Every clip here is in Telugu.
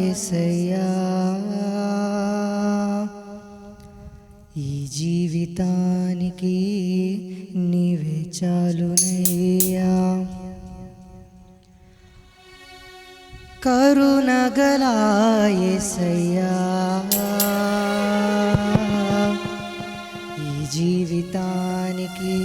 ఏసయ్యా ఈ జీవితానికి నీవే చాలునయ్యా కరుణగలా యేసయ్యా ఈ జీవితానికి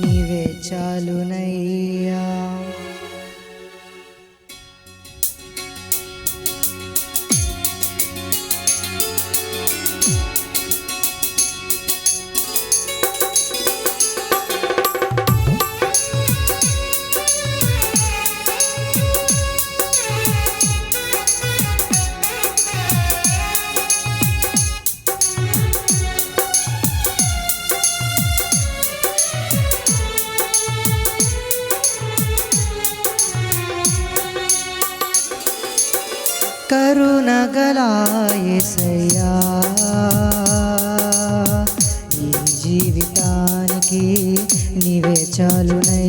నీవే చాలునయ్యా కరుణగలాయసయ్యా. ఈ జీవితానికి నీవే చాలునై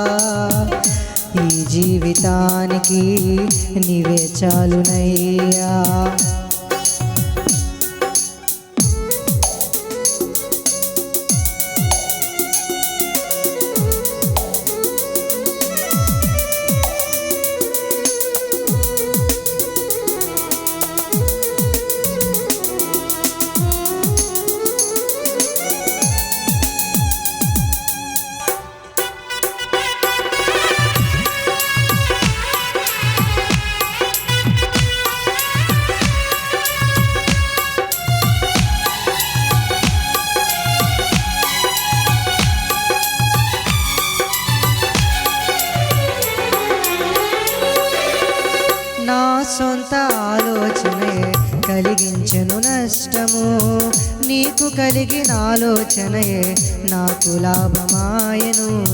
జీవితానికి నీవే చాలునయ్యా. సొంత ఆలోచనే కలిగించను నష్టము. నీకు కలిగిన ఆలోచనయే నాకు లాభమాయను.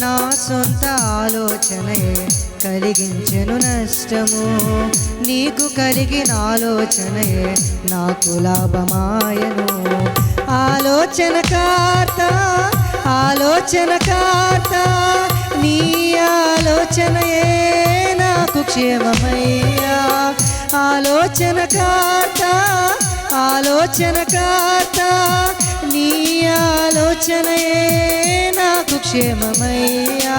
నా సొంత ఆలోచనయే కలిగించను నష్టము. నీకు కలిగిన ఆలోచనయే నాకు లాభమాయను. ఆలోచన కార్త ఆలోచన కార్త నీ ఆలోచనయే నాకు క్షేమమయ్యా ఆలోచన కార్త ఆలోచన కార్త నీ ఆలోచనయే నాకు క్షేమమయ్యా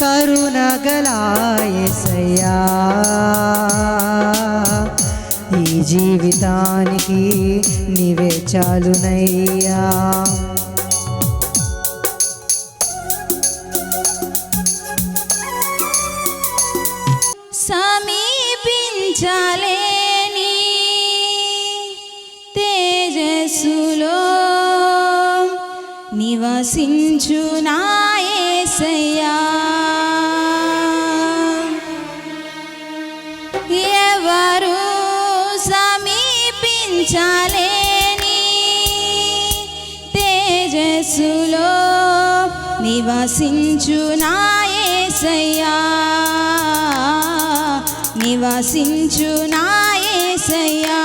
కరుణగలాయసయ్యా. ఈ జీవితానికి నీవే చాలునయ్యా. సమీపించలేని తేజస్సులో నివసించు నాయసయ్యా యేసులో నివసించు నా ఏసయ్యా నివసించు నా ఏసయ్యా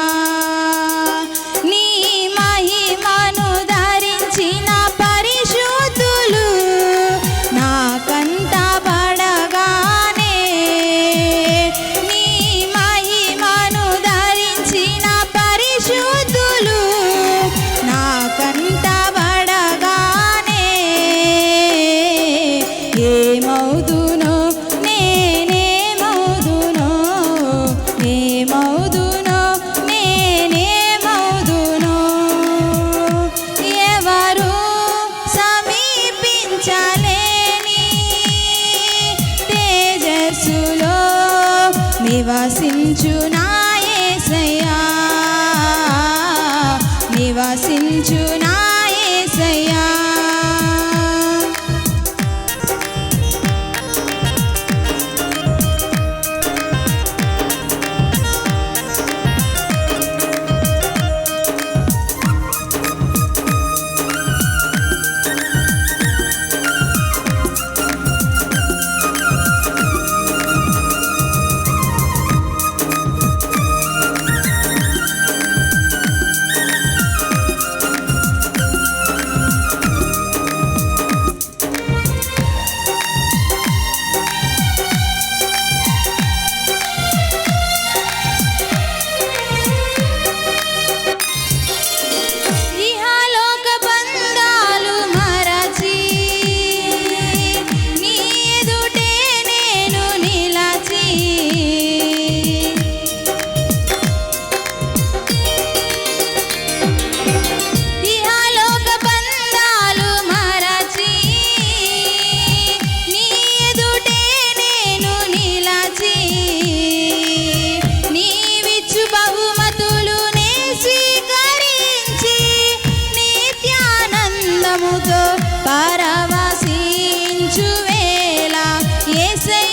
say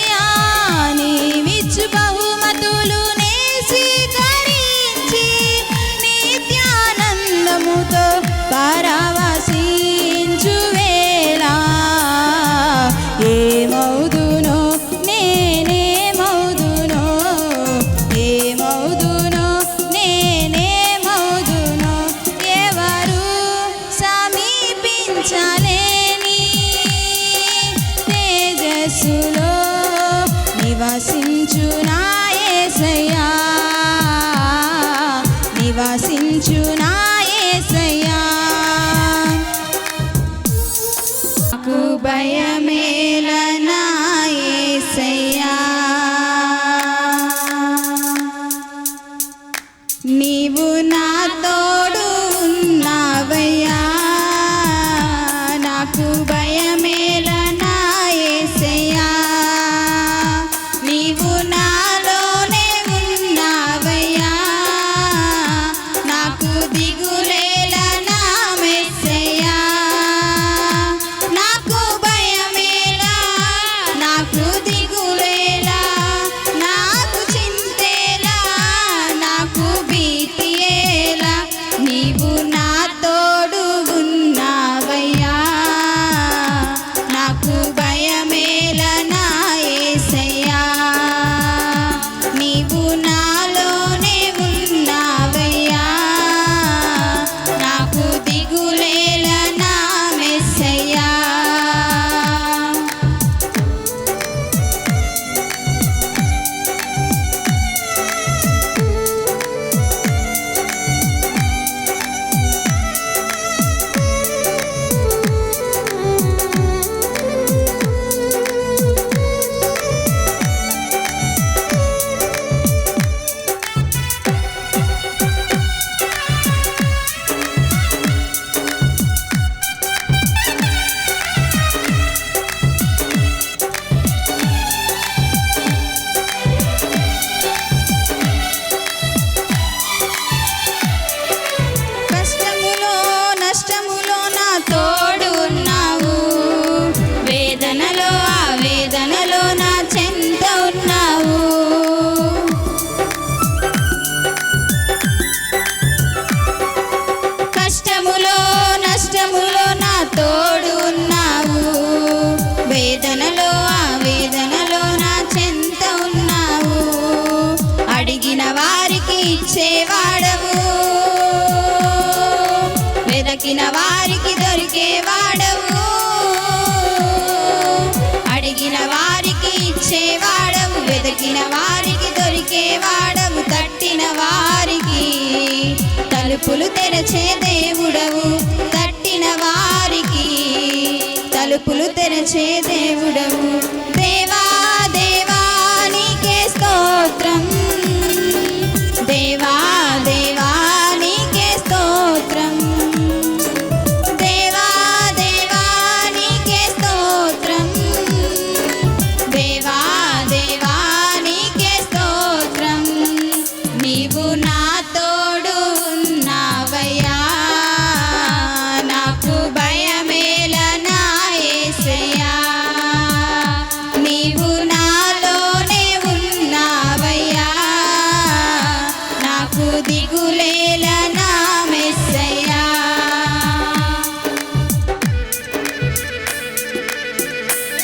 Damn.